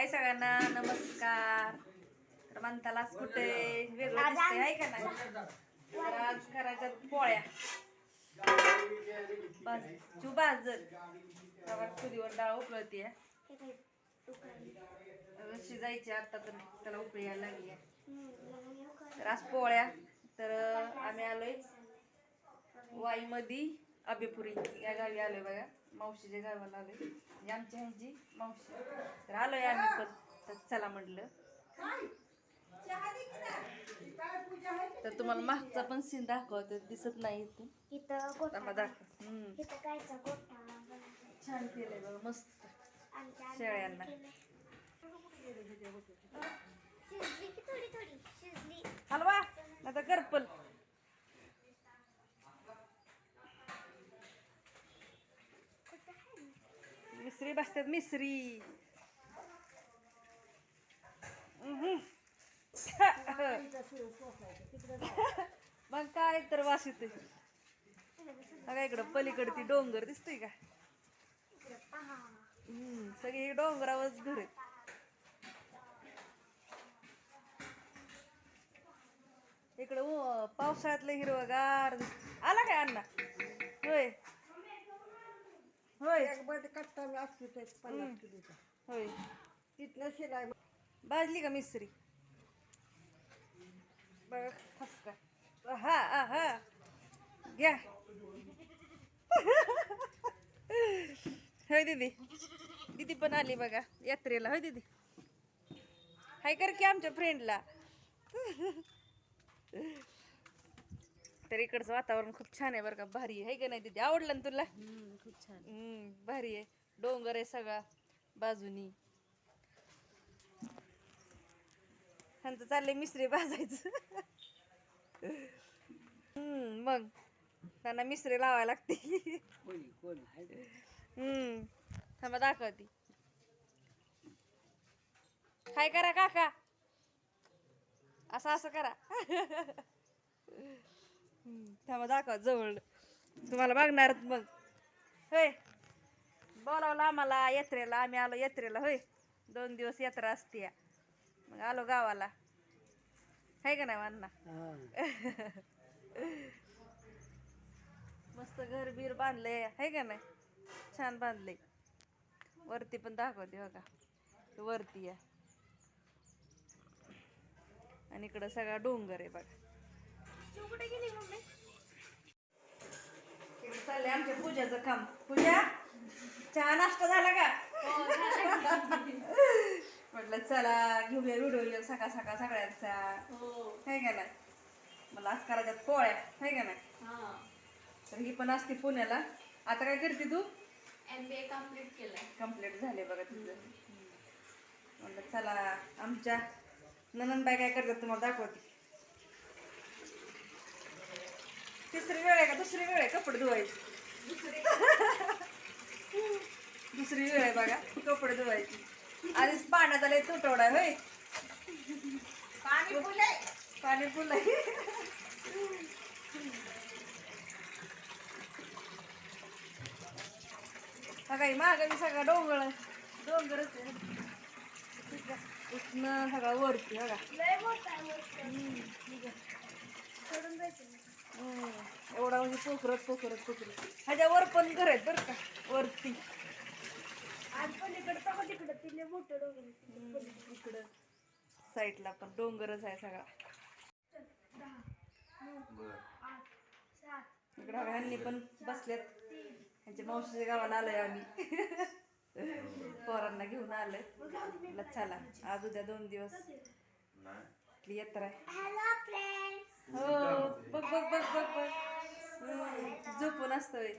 हाय सगळ्यांना नमस्कार. तर म्हणतालाच कुठे? वेगळं दिसतंय हाय का नाही? तर आज करायच्या पोळ्या. बाजू भाजल तेव्हा चुलीवर डाळ उकळते शिजायची आता तर त्याला उकळी यायला लागली तर आज पोळ्या. तर आम्ही आलोय वाईमध्ये अभेपुरी या गावी आलोय बघा. मावशीच्या गावाला आलोय. म्हणजे आमच्या ह्यांची मावशी. तर आलोय आम्ही पण. तर चला म्हटलं. तर तुम्हाला मागचा पण सीन दाखवतो. दिसत नाही इथून. इथं दाखव. छान केलंय बघा मस्त. शेळ्यांना. हलवा. आता करपल कुठं आहे? मिसरी बसतात मिसरी मग काय तर वास येते बघा इकडं पलीकडे ती डोंगर दिसतोय का? हम्म, सगळी डोंगरावरच घर आहेत. इकडं पावसाळ्यातलं हिरवगार दिसत आला काय अण्णा? होय. होय. एक कट्टा मी असतो ते पन्नास किलोचा होय. तिथनं भाजली का मिसरी? बघा फसका. हा हा हा. घ्या. होय दीदी. दीदी पण आली बघा यात्रेला. होय दीदी. हाय कर की आमच्या फ्रेंडला तर इकडचं वातावरण खूप छान आहे बरं का. भारी आहे. का नाही दीदी? आवडलं ना तुला? खूप छान हम्म, भारी आहे. डोंगर आहे सगळा बाजूनी. ह्यांचं चाललंय मिसरी भाजायचं. हम्म, मग? त्यांना मिसरी लावायला लागते. कोणी कोण आहे? हम्म थांबा दाखवती. काय करा काका. असं असं करा. थांबा दाखवा जवळ. तुम्हाला बघणार मग. होय. बोलावलं आम्हाला यात्रेला आम्ही आलो यात्रेला होय. दोन दिवस यात्रा असते मग आलो गावाला. आहे का नाही अण्णा मस्त घर बीर बांधले आहे का नाही? छान बांधले वरती पण दाखवते बघा. वरती या आणि इकडं सगळा डोंगर आहे बघा. तू कुठे गेली मम्मी? इकडे चाललंय आमच्या पूजाचं काम. पूजा चहा नाश्ता झाला का? म्हटलं चला घेऊया व्हिडिओ सकाळ सकाळ सगळ्यांचा. आहे का नाही? मला आज करायच्यात पोळ्या. आहे का नाही? तर ही पण असते पुण्याला. आता काय करते तू? एमबीए कंप्लीट केलंय. कंप्लीट झाले बघा तुझं म्हणलं चला आमच्या ननंदबाई काय करतात तुम्हाला दाखवते. तिसरी वेळ आहे का? दुसरी वेळ आहे कपडे धुवायची. दुसरी वेळ आहे बघा कपडे धुवायची. आधीच पाण्यात आले तुटवडा होय. पाणी फुले पाणी फुलय सकाळी मागावी सगळा डोंगर डोंगरच आहे. सगळा वरती बघा लय मोठा आहे मोठा. सोडून जायचं नाही. हम्म. एवढा म्हणजे पोखरत पोखरत पोखरत ह्याच्यावर पण घर आहेत बरं का वरती. इकडं साईडला पण डोंगरच आहे सगळा. इकडं ह्यांनी पण बसलेत ह्यांच्या मावशीच्या गावाला आलोय आम्ही. पोरांना घेऊन आलोय. म्हटलं चला आज उद्या दोन दिवस. यात्रा आहे. हॅलो फ्रेंड्स हो बघ बघ बघ बघ बघ. झोपून असतोय.